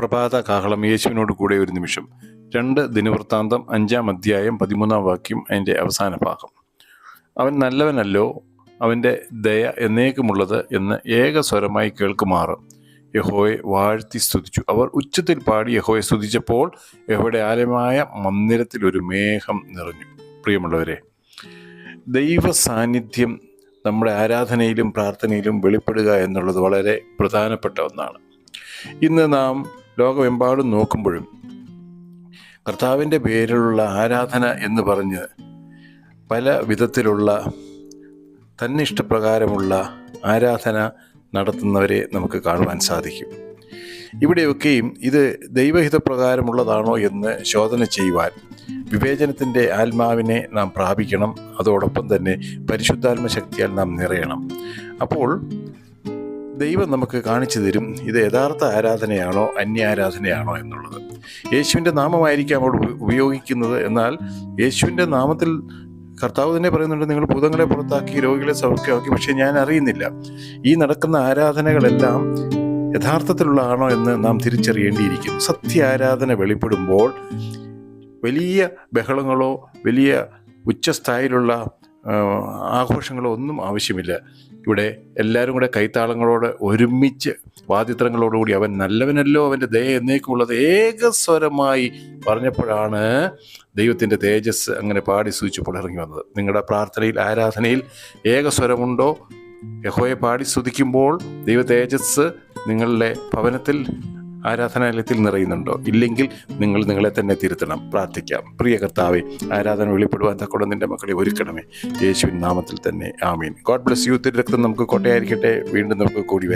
പ്രഭാത കാഹളം യേശുവിനോട് കൂടെ ഒരു നിമിഷം. രണ്ട് ദിനവൃത്താന്തം അഞ്ചാം അധ്യായം പതിമൂന്നാം വാക്യം അതിന്റെ അവസാന ഭാഗം. അവൻ നല്ലവനല്ലോ അവന്റെ ദയ എന്നേക്കുമുള്ളത് എന്ന് ഏകസ്വരമായി കേൾക്കുമാറ്. യഹോയെ വാഴ്ത്തി സ്തുതിച്ചു. അവർ ഉച്ചത്തിൽ പാടി യഹോയെ സ്തുതിച്ചപ്പോൾ യഹോയുടെ ആലയമായ മന്ദിരത്തിൽ ഒരു മേഘം നിറഞ്ഞു. പ്രിയമുള്ളവരെ ദൈവ സാന്നിധ്യം നമ്മുടെ ആരാധനയിലും പ്രാർത്ഥനയിലും വെളിപ്പെടുക എന്നുള്ളത് വളരെ പ്രധാനപ്പെട്ട ഒന്നാണ്. ഇന്ന് നാം ലോകമെമ്പാടും നോക്കുമ്പോഴും കർത്താവിന്റെ പേരിലുള്ള ആരാധന എന്ന് പറഞ്ഞ് പല വിധത്തിലുള്ള തന്നിഷ്ടപ്രകാരമുള്ള ആരാധന നടത്തുന്നവരെ നമുക്ക് കാണുവാൻ സാധിക്കും. ഇവിടെയൊക്കെയും ഇത് ദൈവഹിതപ്രകാരമുള്ളതാണോ എന്ന് ശോധന ചെയ്യുവാൻ വിവേചനത്തിന്റെ ആത്മാവിനെ നാം പ്രാപിക്കണം. അതോടൊപ്പം തന്നെ പരിശുദ്ധാത്മ ശക്തിയാൽ നാം നിറയണം. അപ്പോൾ ദൈവം നമുക്ക് കാണിച്ചു തരും ഇത് യഥാർത്ഥ ആരാധനയാണോ അന്യാരാധനയാണോ എന്നുള്ളത്. യേശുവിന്റെ നാമമായിരിക്കാം അവിടെ ഉപയോഗിക്കുന്നത്. എന്നാൽ യേശുവിന്റെ നാമത്തിൽ കർത്താവ് തന്നെ പറയുന്നുണ്ട് നിങ്ങൾ ഭൂതങ്ങളെ പുറത്താക്കി രോഗികളെ സൗഖ്യമാക്കി പക്ഷേ ഞാൻ അറിയുന്നില്ല. ഈ നടക്കുന്ന ആരാധനകളെല്ലാം യഥാർത്ഥത്തിലുള്ളതാണോ എന്ന് നാം തിരിച്ചറിയേണ്ടിയിരിക്കും സത്യ ആരാധന വെളിപ്പെടുമ്പോൾ വലിയ ബഹളങ്ങളോ വലിയ ഉച്ചസ്ഥായിലുള്ള ആഘോഷങ്ങളോ ഒന്നും ആവശ്യമില്ല. ഇവിടെ എല്ലാവരും കൂടെ കൈത്താളങ്ങളോട് ഒരുമിച്ച് വാദിത്രങ്ങളോടുകൂടി അവൻ നല്ലവനല്ലോ അവന്റെ ദയ എന്നേക്കുമുള്ളത് ഏകസ്വരമായി പറഞ്ഞപ്പോഴാണ് ദൈവത്തിന്റെ തേജസ് അങ്ങനെ പാടി സൂചിച്ചപ്പോൾ ഇറങ്ങി വന്നത്. നിങ്ങളുടെ പ്രാർത്ഥനയിൽ ആരാധനയിൽ ഏകസ്വരമുണ്ടോ? യഹോയെ പാടി സ്തുതിക്കുമ്പോൾ ദൈവ തേജസ് നിങ്ങളുടെ ഭവനത്തിൽ ആരാധനാലയത്തിൽ നിറയുന്നുണ്ടോ? ഇല്ലെങ്കിൽ നിങ്ങൾ നിങ്ങളെ തന്നെ തിരുത്തണം. പ്രാർത്ഥിക്കാം. പ്രിയ കർത്താവെ ആരാധന വെളിപ്പെടുവാൻ തക്കോടെ നിന്റെ മക്കളെ ഒരുക്കണമേ. യേശുവിൻ നാമത്തിൽ തന്നെ. ആമീൻ. ഗോഡ് ബ്ലസ് യൂത്ത് രക്തം നമുക്ക് കോട്ടയായിരിക്കട്ടെ. വീണ്ടും നമുക്ക് കൂടി